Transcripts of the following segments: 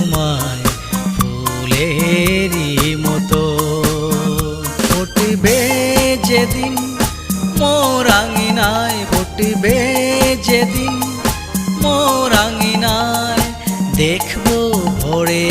তোমায় ফুলেরই মতো ফুটবে যেদিন মোর আঙিনায় ফুটবে যেদিন মোর আঙিনায় দেখব ভোরে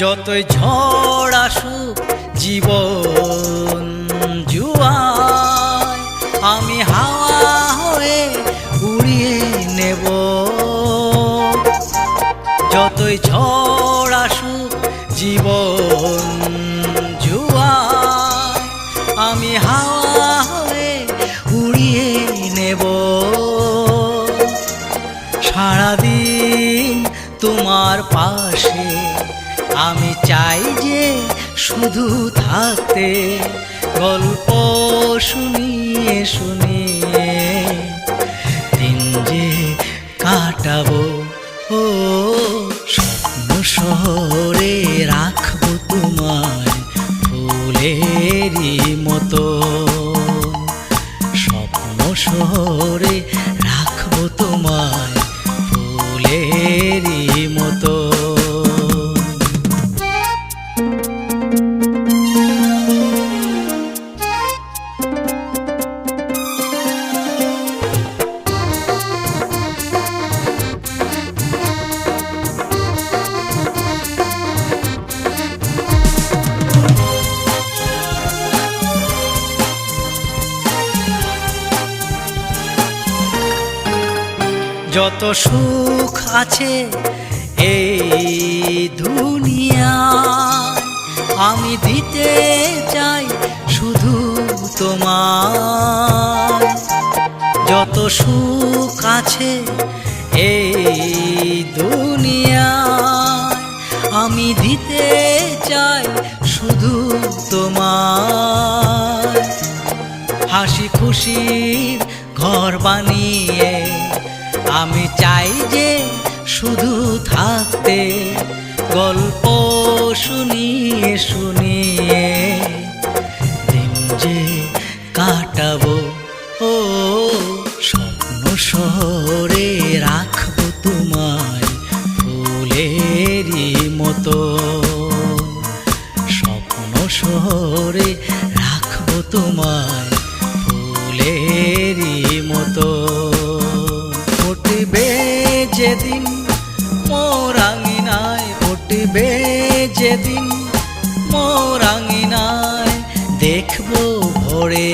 যতই ঝড় আসুক, জীবন জুয়ায়, আমি হাওয়া হয়ে উড়িয়ে নেব। যতই ঝড় আসুক, জীবন জুয়ায়, আমি হাওয়া হয়ে উড়িয়ে নেব। সারাদিন তোমার পাশে আমি চাই যে শুধু থাকতে গল্প শুনিয়ে শুনিয়ে দিন যে কাটাবো, ও স্বপ্ন শহরে রাখব তোমায় ফুলেরই মতো। স্বপ্ন শহরে যত সুখ আছে এই দুনিয়ায় আমি দিতে চাই শুধু তোমার যত সুখ আছে এই দুনিয়ায় আমি দিতে চাই শুধু তোমার হাসি খুশির ঘর বানিয়ে আমি চাই যে শুধু থাকতে, গল্প শুনিয়ে শুনিয়ে দিন যে কাটাবো। ও, স্বপ্ন শহরে রাখব তোমায় ফুলেরই মতো। স্বপ্ন শহরে রাখব তোমায় ফুলেরই মতো। ফুটবে যেদিন মোরাঙ্গিনায় ফুটবে যেদিন মোরাঙ্গিনায় দেখব ভরে